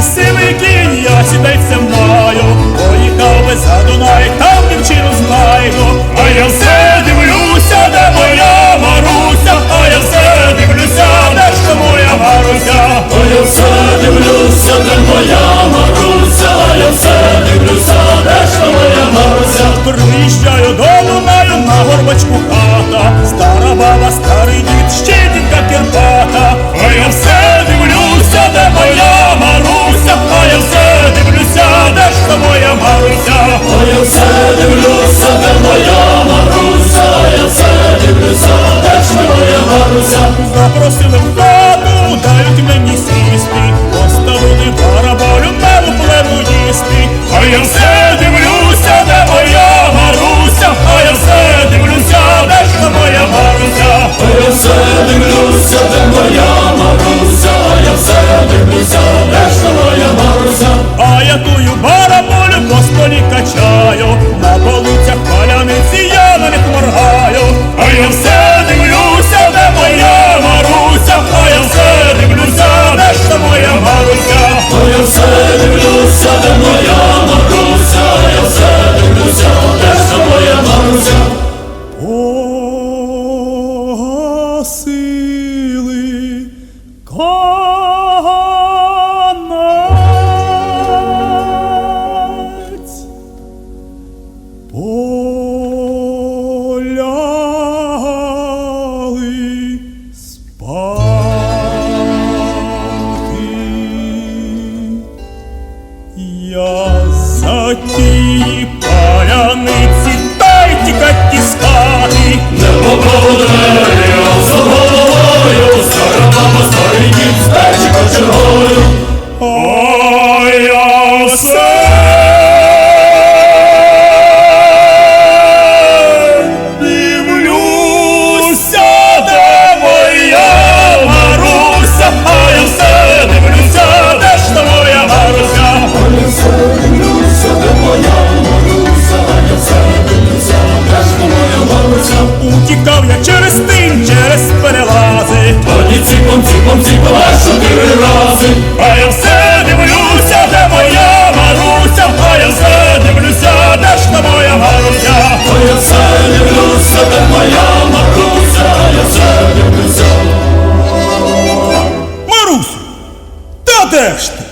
мій сивий кінь, я сідеться маю, поїхав би за Дунай, там дівчину знайду, а я все дивлюся, де моя Маруся, а я все дивлюся, де ж моя Маруся. А я все дивлюся, де моя Маруся, Маруся. А я все дивлюся, де моя Маруся, а я все дивлюся, де ж моя Маруся. Запросили в хату, дають мені сісти, поставили бараболю мелу плеву їсти. А я все дивлюся, де моя Маруся, а я все дивлюся, де ж моя Маруся. А я все дивлюся, де моя Маруся, а я все дивлюся, де ж моя Маруся. А я тую бараболю по столі качаю, поляли спати. Я за ті паляниці Preste